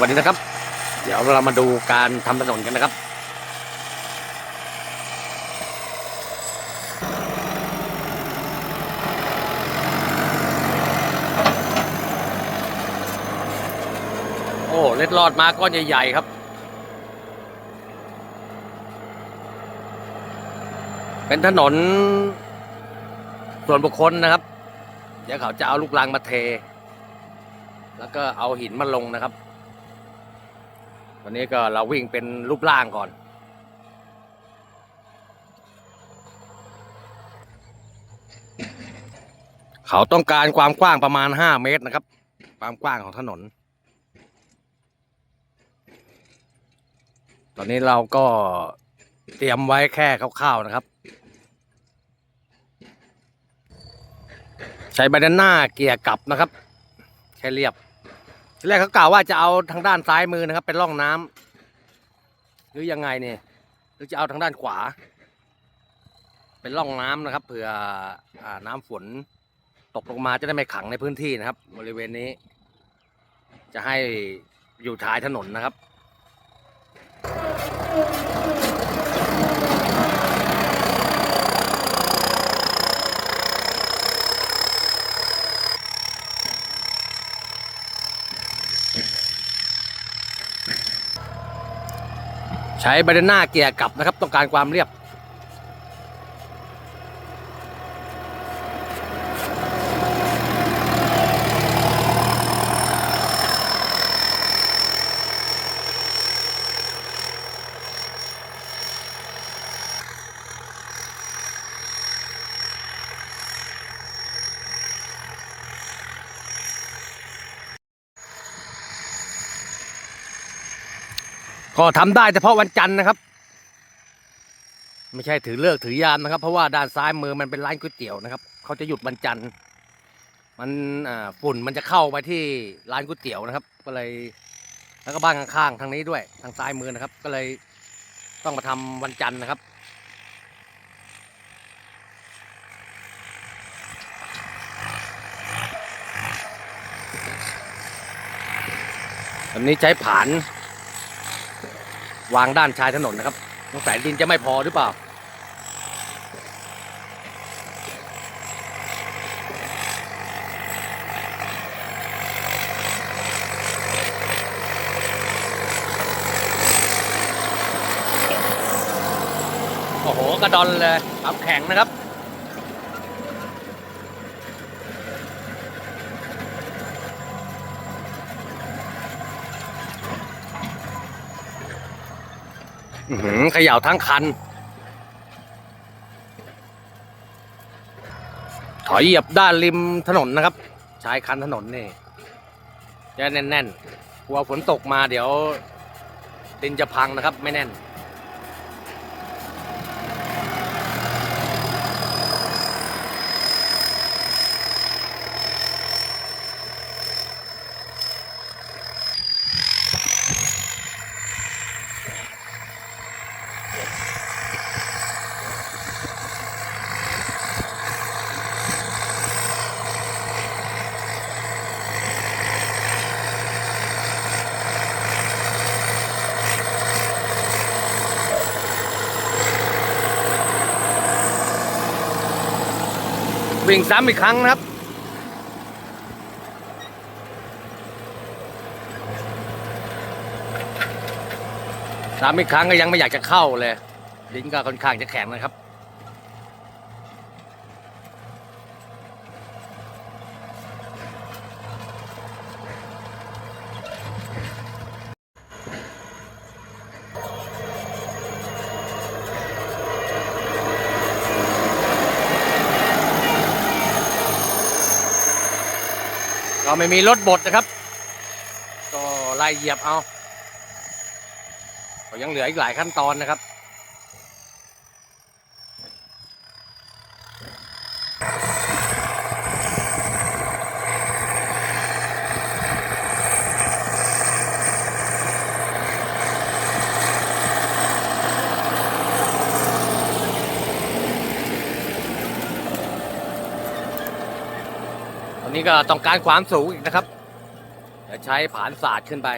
วัสดีนะครับ เดี๋ยวเรามาดูการทำถนนกันนะครับ โอ้เล็ดลอดมาก้อนใหญ่ ๆ ครับ เป็นถนน ส่วนบุคคลนะครับ เดี๋ยวเขาจะเอาลูกรังมาเท แล้วก็เอาหินมาลงนะครับ วันนี้ก็เราวิ่งเป็นรูปร่างก่อน เขาต้องการความกว้างประมาณ 5 เมตรนะครับ ความกว้างของถนน ตอนนี้เราก็เตรียมไว้แค่คร่าวๆนะครับ ใช้ใบานาน่าเกียร์กลับนะครับ แค่เรียบ แรกเขากล่าวว่าจะเอาทางด้านซ้ายมือนะครับ เป็นร่องน้ำหรือยังไงเนี่ยหรือจะเอาทางด้านขวา เป็นร่องน้ำนะครับเผื่ออาน้ำฝนตกลงมาจะได้ไม่ขังในพื้นที่นะครับ บริเวณนี้ จะให้อยู่ท้ายถนนนะครับ ใช้ใบหน้าเกียร์กลับนะครับ ต้องการความเรียบ ก็ทำได้เฉพาะวันจันทร์นะครับ ไม่ใช่ถือเลิกถือยามนะครับ เพราะว่าด้านซ้ายมือมันเป็นร้านก๋วยเตี๋ยวนะครับเขาจะหยุดวันจันทร์มันฝุ่นมันจะเข้าไปที่ร้านก๋วยเตี๋ยวนะครับ ก็เลยแล้วก็บ้านข้างๆทางนี้ด้วย ทางซ้ายมือนะครับ ก็เลยต้องมาทำวันจันทร์นะครับอันนี้ใช้ผาน วางด้านชายถนนนะครับสงสัยดินจะไม่พอหรือเปล่า โอ้โห กระดอนเลยขับแข็งนะครับ อือหือเขย่าทั้งคัน ถอยเหยียบด้านริมถนนนะครับ ชายคันถนนนี่จะแน่นๆกลัวฝนตกมาเดี๋ยวดินจะพังนะครับ ไม่แน่น วิ่งซ้ำอีกครั้งนะครับ ซ้ำอีกครั้งก็ยังไม่อยากจะเข้าเลย ลิ้นก็ค่อนข้างจะแข็งนะครับ ไม่มีรถบดนะครับ ก็ไล่เหยียบเอาก็ยังเหลืออีกหลายขั้นตอนนะครับ วันนี้ก็ต้องการความสูงอีกนะครับจะใช้ผานศาสตร์ขึ้นไป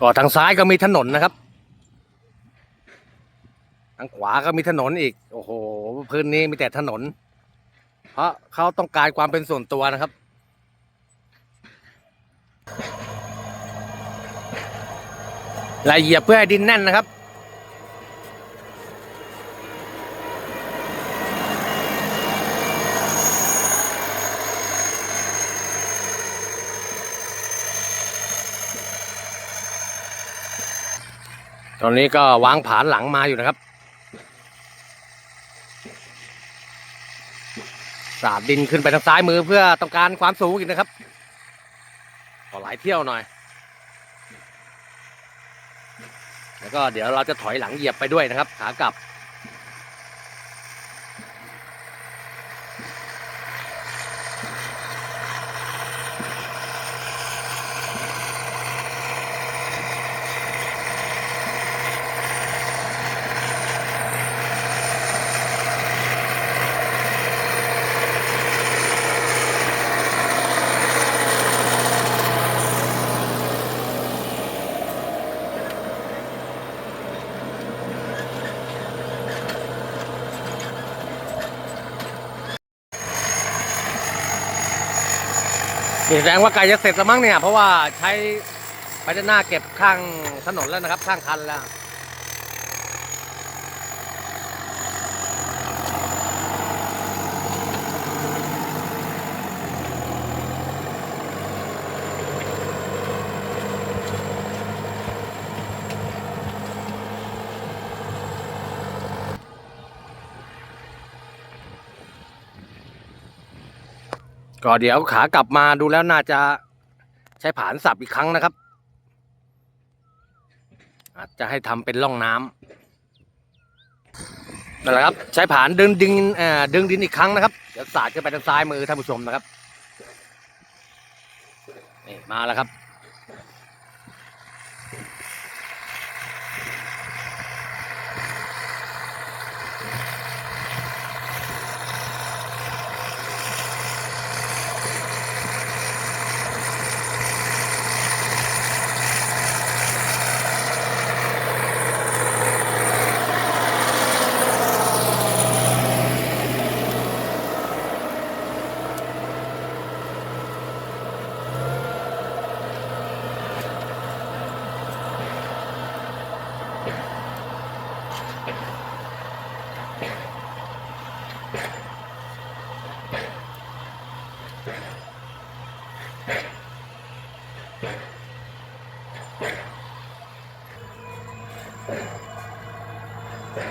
ก็ทางซ้ายก็มีถนนนะครับ ทางขวาก็มีถนนอีก โอ้โห พื้นนี้มีแต่ถนน เพราะเขาต้องการความเป็นส่วนตัวนะครับละเอียดเพื่อให้ดินแน่นนะครับ ตอนนี้ก็วางผานหลังมาอยู่นะครับสาดดินขึ้นไปทางซ้ายมือเพื่อต้องการความสูงอีกนะครับขอหลายเที่ยวหน่อย แล้วก็เดี๋ยวเราจะถอยหลังเหยียบไปด้วยนะครับขากลับ นี่แสดงว่าไก่จะเสร็จแล้วมั้งเนี่ย เพราะว่าใช้ไปด้านหน้าเก็บข้างถนนแล้วนะครับ ข้างคันแล้ว ก็เดี๋ยวขากลับมาดูแล้วน่าจะใช้ผานสับอีกครั้งนะครับ อาจจะให้ทำเป็นร่องน้ำนั่นแหละครับ ใช้ผานดึงดึงเอ่อดึงดินอีกครั้งนะครับเดี๋ยวสาดขึ้นไปทางซ้ายมือท่านผู้ชมนะครับนี่มาแล้วครับ ก็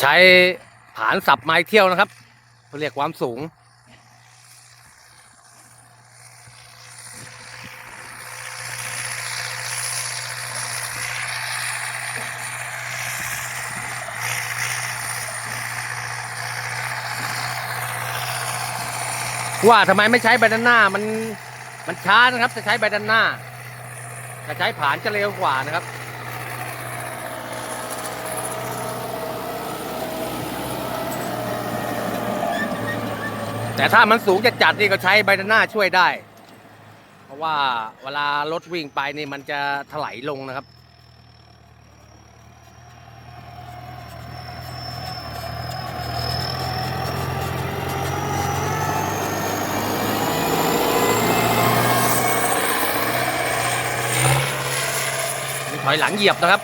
ใช้ผานสับไม้เที่ยวนะครับเพื่อเรียกความสูง ว่าทำไมไม่ใช้ใบด้านหน้ามันมันช้านะครับ จะใช้ใบด้านหน้าจะใช้ผานจะเร็วกว่านะครับแต่ถ้ามันสูงจะจัดนี่ก็ใช้ใบด้านหน้าช่วยได้ เพราะว่าเวลารถวิ่งไปนี่มันจะถลายลงนะครับ อยหลังเหยียบนะครับ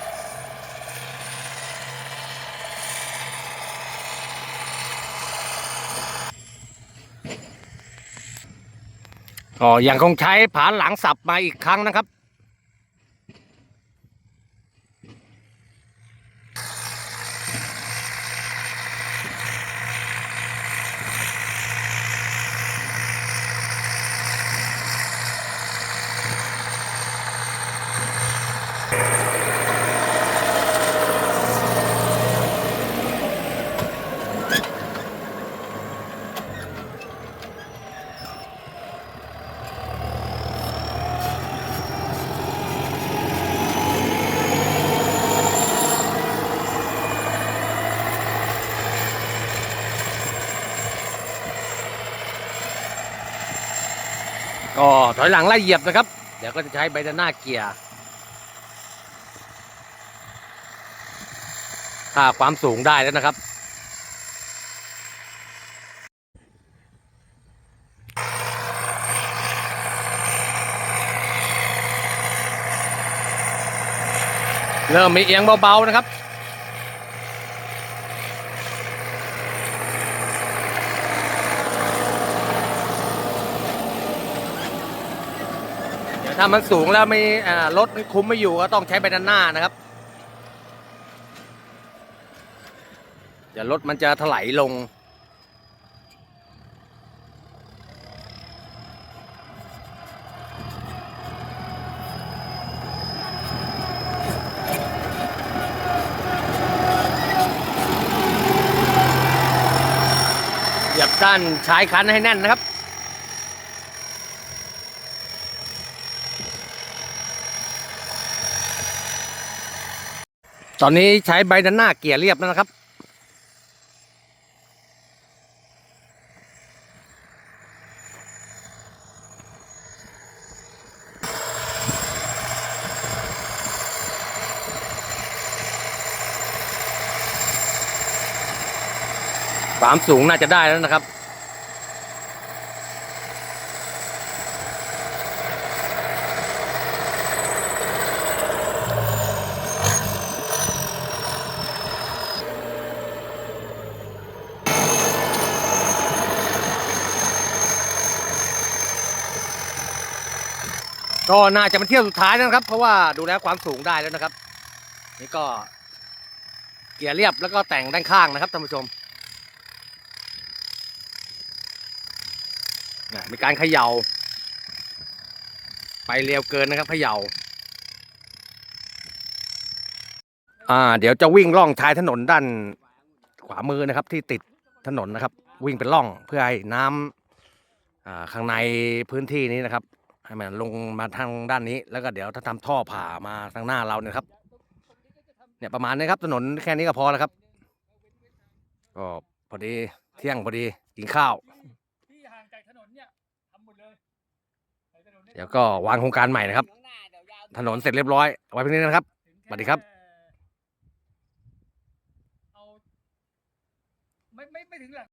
ก็ยังคงใช้ผานหลังสับมาอีกครั้งนะครับ ก อยหลังไล่เหยียบนะครับ เดี๋ยวก็จะใช้ไบดาน่าเกียร์ถ้าความสูงได้แล้วนะครับ เริ่มมีเอียงเบาๆนะครับ เดี๋ยว ถ้ามันสูงแล้วไม่รถคุ้มไม่อยู่ก็ต้องใช้ไปด้านหน้านะครับเดี๋ยวรถมันจะถลายลง เหยียบด้านชายคันให้แน่นนะครับ ตอนนี้ใช้ใบด้านหน้าเกียร์เรียบแล้วนะครับ ความสูงน่าจะได้แล้วนะครับ ก็น่าจะเป็นเที่ยวสุดท้ายแล้วนะครับ เพราะว่าดูแล้วความสูงได้แล้วนะครับ นี่ก็เกียร์เรียบแล้วก็แต่งด้านข้างนะครับท่านผู้ชมน่มีการเขยา่า ไปเร็วเกินนะครับเขยา่าอ่า เดี๋ยวจะวิ่งล่องชายถนนด้านขวามือนะครับ ที่ติดถนนนะครับ วิ่งเป็นล่องเพื่อให้น้ำอ่าข้างในพื้นที่นี้นะครับ ให้มันลงมาทางด้านนี้ แล้วก็เดี๋ยวถ้าทำท่อผ่ามาทางหน้าเราเนี่ยครับ เนี่ยประมาณนี้ครับถนนแค่นี้ก็พอแล้วครับก็พอดีเที่ยงพอดีกินข้าวที่ห่างจากถนนเนี่ยทำหมดเลยเดี๋ยวก็วางโครงการใหม่นะครับ ถนนเสร็จเรียบร้อยเอาไว้เพียงนี้นะครับสวัสดีครับไม่ไม่ไม่ถึงหลัง